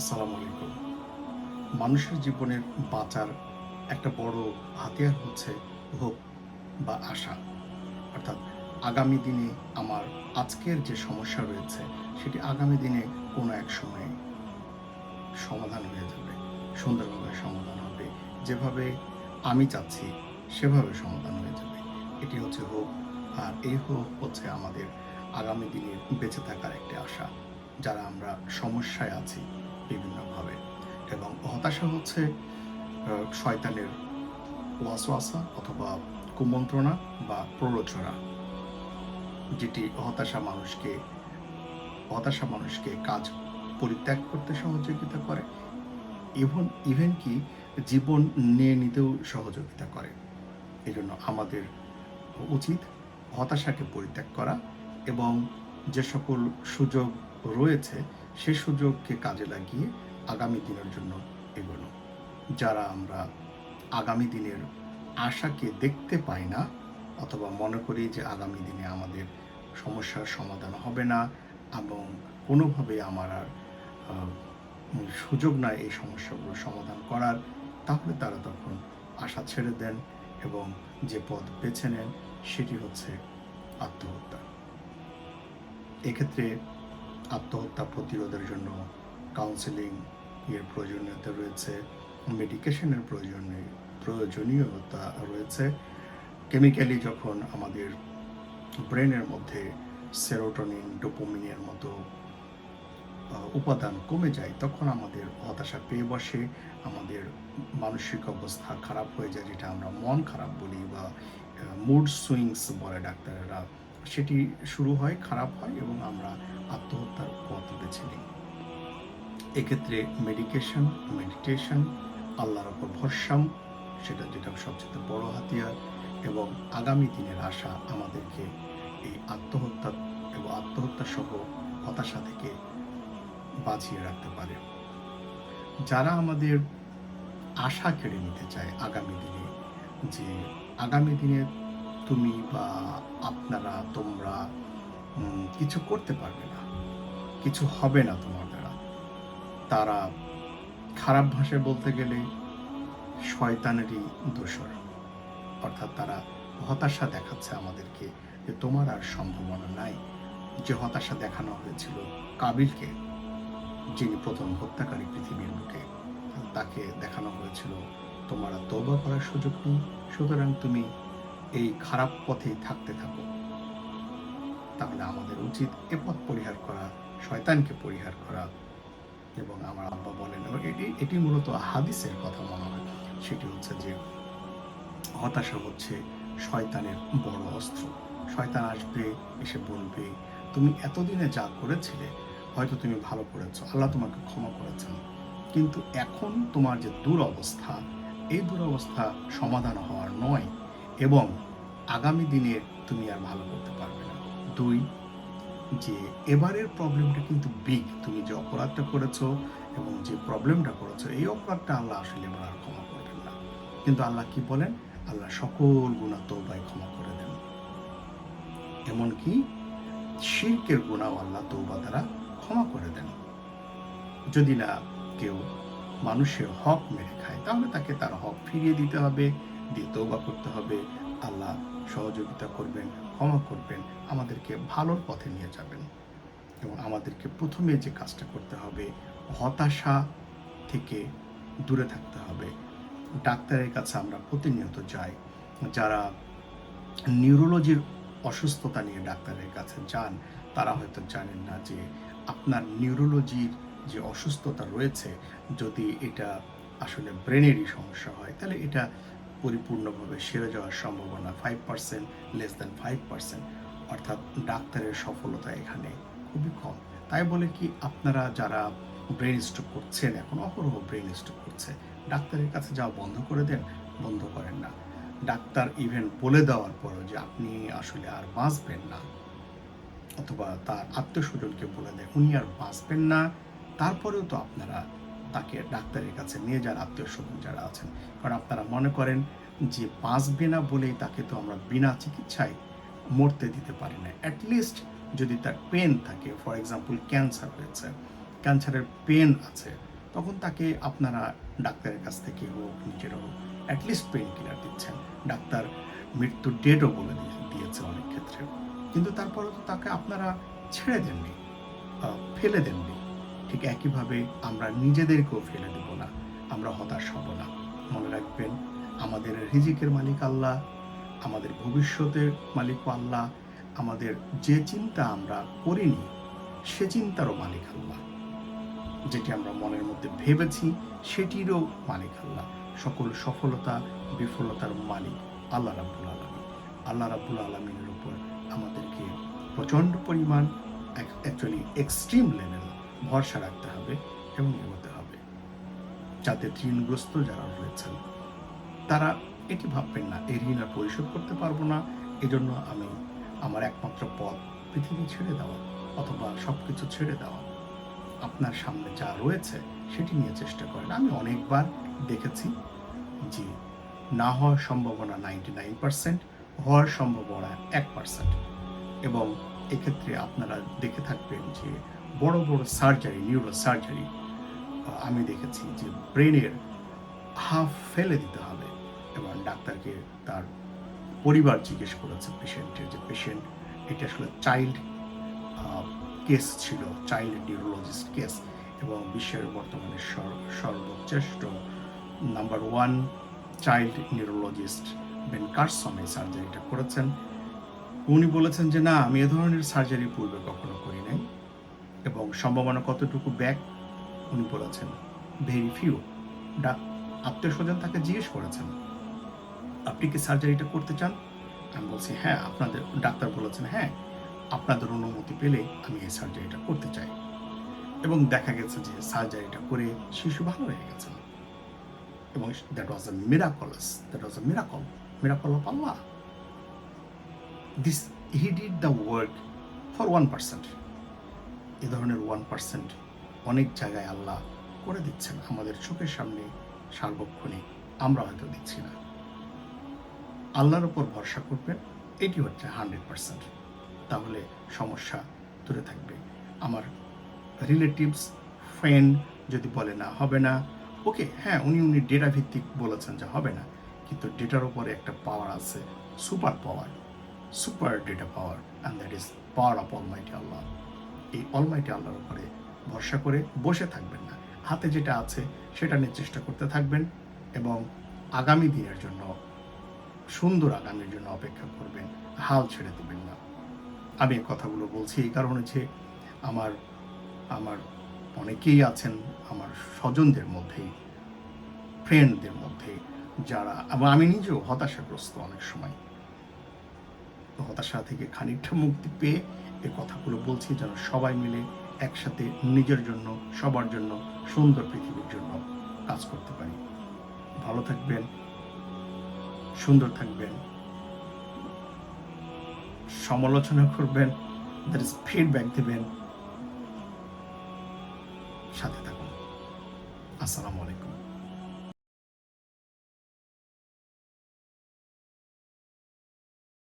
আসসালামু আলাইকুম। মানুষের জীবনের বাঁচার একটা বড় হাতিয়ার হচ্ছে হোপ বা আশা। অর্থাৎ আগামী দিনে আমার আজকের যে সমস্যা রয়েছে, সেটি আগামী দিনে কোনো এক সময়ে সমাধান হয়ে যাবে, সুন্দরভাবে সমাধান হবে। যেভাবে আমি চাচ্ছি, সেভাবে সমাধান হয়ে যাবে। এটি হচ্ছে হোপ আর এই হোপ হচ্ছে আমাদের আগামী দিনের বেঁচে থাকার একটি আশা। যারা আমরা সমস্যায় আছি বিভিন্নভাবে। এবং হতাশা হচ্ছে শয়তানের ওয়াসওয়াসা অথবা কুমন্ত্রণা বা প্ররোচনা। যেটি হতাশা মানুষকে হতাশা মানুষকে কাজ পরিত্যাগ করতে সহযোগিতা করে, ইভেন ইভেন কি জীবন নিয়ে নিতেও সহযোগিতা করে। এই জন্য আমাদের উচিত হতাশাকে পরিত্যাগ করা এবং যে সকল সুযোগ রয়েছে সে সুযোগকে কাজে লাগিয়ে আগামী দিনের জন্য এগোনো। যারা আমরা আগামী দিনের আশাকে দেখতে পাই না অথবা মনে করি যে আগামী দিনে আমাদের সমস্যার সমাধান হবে না এবং কোনোভাবে আমার আর সুযোগ নাই এই সমস্যাগুলো সমাধান করার, তাহলে তারা তখন আশা ছেড়ে দেন এবং যে পথ বেছে নেন সেটি হচ্ছে আত্মহত্যা। এক্ষেত্রে আত্মহত্যা প্রতিরোধের জন্য কাউন্সেলিং এর প্রয়োজনীয়তা রয়েছে মেডিকেশনের প্রয়োজনীয় প্রয়োজনীয়তা রয়েছে। কেমিক্যালি যখন আমাদের ব্রেনের মধ্যে সেরোটোনিন ডোপোমিনের মতো উপাদান কমে যায়, তখন আমাদের হতাশা পেয়ে বসে, আমাদের মানসিক অবস্থা খারাপ হয়ে যায়, যেটা আমরা মন খারাপ বলি বা মুড সুইংস বলে ডাক্তারেরা সেটি শুরু হয়, খারাপ হয় এবং আমরা আত্মহত্যার পথ বেছে নিই। এক্ষেত্রে মেডিকেশন মেডিটেশন আল্লাহর ওপর ভরসাম, সেটা যেটা সবচেয়ে বড় হাতিয়ার এবং আগামী দিনের আশা আমাদেরকে এই আত্মহত্যা এবং আত্মহত্যা সহ হতাশা থেকে বাঁচিয়ে রাখতে পারে। যারা আমাদের আশা কেড়ে নিতে চায় আগামী দিনে, যে আগামী দিনে তুমি বা আপনারা, তোমরা কিছু করতে পারবে না। কিছু হবে না তোমার দ্বারা। তারা খারাপ ভাষায় বলতে গেলে শয়তানেরই দোষর। অর্থাৎ তারা হতাশা দেখাচ্ছে আমাদেরকে যে তোমার আর সম্ভাবনা নাই। যে হতাশা দেখানো হয়েছিল কাবিলকে, যিনি প্রথম হত্যাকারী পৃথিবীর মুখে তাকে দেখানো হয়েছিল, তোমার তৌবা করার সুযোগ নেই। সুতরাং তুমি এই খারাপ পথেই থাকতে থাকো। তাহলে আমাদের উচিত এ পথ পরিহার করা, শয়তানকে পরিহার করা। এবং আমার আব্বা বলেন এটি এটি মূলত হাদিসের কথা মনে হয়। সেটি হচ্ছে যে, হতাশা হচ্ছে শয়তানের বড় অস্ত্র। শয়তান আসবে, এসে বলবে, তুমি এতদিনে যা করেছিলে, হয়তো তুমি ভালো করেছ। আল্লাহ তোমাকে ক্ষমা করেছেন। কিন্তু এখন তোমার যে দুরবস্থা, এই দুরবস্থা সমাধান হওয়ার নয়। এবং আগামী দিনে তুমি আর ভালো করতে পারবে না। দুই, যে এবারের প্রবলেমটা কিন্তু বিগ তুমি যে অপরাধটা করেছ এবং যে প্রবলেমটা করেছ, এই অপরাধটা আল্লাহ আসলে এবার আর ক্ষমা করবেন না। কিন্তু আল্লাহ কি বলেন? আল্লাহ সকল গুণা তৌবায় ক্ষমা করে দেন। এমনকি শিরকের গুণাও আল্লাহ তৌবা দ্বারা ক্ষমা করে দেন। যদি না কেউ মানুষের হক মেরে খায়, তাহলে তাকে তার হক ফিরিয়ে দিতে হবে। দিয়ে তৌবা করতে হবে। আল্লাহ সহযোগিতা করবেন, ক্ষমা করবেন, আমাদেরকে ভালোর পথে নিয়ে যাবেন। এবং আমাদেরকে প্রথমে যে কাজটা করতে হবে, হতাশা থেকে দূরে থাকতে হবে। ডাক্তারের কাছে আমরা প্রতিনিয়ত যাই। যারা নিউরোলজির অসুস্থতা নিয়ে ডাক্তারের কাছে যান, তারা হয়তো জানেন না যে আপনার নিউরোলজির যে অসুস্থতা রয়েছে, যদি এটা আসলে ব্রেনেরই সমস্যা হয়, তাহলে এটা পরিপূর্ণভাবে সেরে যাওয়ার সম্ভাবনা five percent less than five percent অর্থাৎ ডাক্তারের সফলতা এখানে খুবই কম। তাই বলে কি আপনারা যারা ব্রেন স্ট্রোক করছেন, এখন অপরহ ব্রেন স্ট্রোক করছে, ডাক্তারের কাছে যাওয়া বন্ধ করে দেন, বন্ধ করেন না। ডাক্তার ইভেন বলে দেওয়ার পরও যে আপনি আসলে আর বাঁচবেন না, অথবা তার আত্মীয় স্বজনকে বলে দেয় উনি আর বাঁচবেন না। তারপরেও তো আপনারা তাকে ডাক্তারের কাছে নিয়ে যান, আত্মীয় স্বজন যারা আছেন। কারণ আপনারা মনে করেন যে বাঁচবে না বলেই তাকে তো আমরা বিনা চিকিৎসায় মরতে দিতে পারি না। অ্যাটলিস্ট যদি তার পেন থাকে ফর এক্সাম্পল ক্যান্সার হয়েছে ক্যান্সারের পেন আছে, তখন তাকে আপনারা ডাক্তারের কাছ থেকে হোক, নিজের হোক অ্যাটলিস্ট পেন কিলার দিচ্ছেন। ডাক্তার মৃত্যুর ডেটও বলে দিয়েছে অনেক ক্ষেত্রে। কিন্তু তারপরেও তো তাকে আপনারা ছেড়ে দেননি ফেলে দেননি। ঠিক একইভাবে আমরা নিজেদেরকেও ফেলে দেব না। আমরা হতাশ হব না। মনে রাখবেন, আমাদের রিজিকের মালিক আল্লাহ, আমাদের ভবিষ্যতের মালিক আল্লাহ, আমাদের যে চিন্তা আমরা করিনি, সে চিন্তারও মালিক আল্লাহ। যেটি আমরা মনের মধ্যে ভেবেছি, সেটিরও মালিক আল্লাহ। সকল সফলতা, বিফলতার মালিক আল্লাহ রাব্বুল আলমী আল্লাহ রাব্বুল আলমিনের উপর আমাদেরকে প্রচণ্ড পরিমাণ অ্যাকচুয়ালি এক্সট্রিম লেভেল ভরসা রাখতে হবে এবং এগোতে হবে। যাতে ঋণগ্রস্ত যারা রয়েছেন, তারা এটি ভাববেন না, এই ঋণ আর পরিশোধ করতে পারব না। এজন্য আমি আমার একমাত্র পথ পৃথিবী ছেড়ে দেওয়া অথবা সব কিছু ছেড়ে দেওয়া। আপনার সামনে যা রয়েছে সেটি নিয়ে চেষ্টা করেন। আমি অনেকবার দেখেছি যে না হওয়ার সম্ভাবনা নাইনটি নাইন পার্সেন্ট, হওয়ার সম্ভাবনা এক পার্সেন্ট। এবং এক্ষেত্রে আপনারা দেখে থাকবেন যে বড় বড় সার্জারি নিউরো সার্জারি আমি দেখেছি যে ব্রেনের হাফ ফেলে দিতে হবে। এবং ডাক্তারকে তার পরিবার জিজ্ঞেস করেছে পেশেন্টের যে পেশেন্ট এটা আসলে চাইল্ড কেস ছিল চাইল্ড নিউরোলজিস্ট কেস এবং বিশ্বের বর্তমানে সর- সর্বশ্রেষ্ঠ number one child neurologist Ben Carson এই সার্জারিটা করেছেন। উনি বলেছেন যে, না, আমি এ ধরনের সার্জারি পূর্বে কখনো করি নাই। এবং সম্ভাবনা কতটুকু ব্যাক উনি বলেছেন ভেরি ফিউ ডাক আত্মীয় স্বজন তাকে জিজ্ঞেস করেছেন। আপনি কি সার্জারিটা করতে চান? আমি বলছি হ্যাঁ আপনাদের ডাক্তার বলেছেন হ্যাঁ আপনাদের অনুমতি পেলে আমি এই সার্জারিটা করতে চাই। এবং দেখা গেছে যে সার্জারিটা করে শিশু ভালো হয়ে গেছেন। এবং that was a miracles that was a miracle miracle of Allah this he did the work for one percent এ ধরনের ওয়ান পার্সেন্ট অনেক জায়গায় আল্লাহ করে দিচ্ছেন আমাদের চোখের সামনে সার্বক্ষণিক। আমরা হয়তো দিচ্ছি না। আল্লাহর উপর ভরসা করবেন, এটি হচ্ছে হান্ড্রেড পার্সেন্ট তাহলে সমস্যা দূরে থাকবে। আমার রিলেটিভস ফ্রেন্ড যদি বলে না, হবে না। ওকে হ্যাঁ উনি উনি ডেটা ভিত্তিক বলেছেন যে হবে না। কিন্তু ডেটার উপরে একটা পাওয়ার আছে super power super data power and that is power of all almighty Allah এই অলমাইটি আল্লাহর উপরে ভরসা করে বসে থাকবেন না। হাতে যেটা আছে সেটা নিয়ে চেষ্টা করতে থাকবেন এবং আগামী দিনের জন্য, সুন্দর আগামীর জন্য অপেক্ষা করবেন, হাল ছেড়ে দেবেন না। আমি কথাগুলো বলছি এই কারণে যে আমার আমার অনেকেই আছেন, আমার স্বজনদের মধ্যেই ফ্রেন্ডদের মধ্যে যারা আমি নিজেও হতাশাগ্রস্ত অনেক সময়। হতাশা থেকে খানিকটা মুক্তি পেয়ে এই কথাগুলো বলছি যেন সবাই মিলে একসাথে নিজের জন্য, সবার জন্য সুন্দর পৃথিবীর জন্য কাজ করতে পারি। ভালো থাকবেন, সুন্দর থাকবেন, সমালোচনা করবেন, দ্যাট ইজ ফিডব্যাক দেবেন। সাথে থাকুন। আসসালামু আলাইকুম।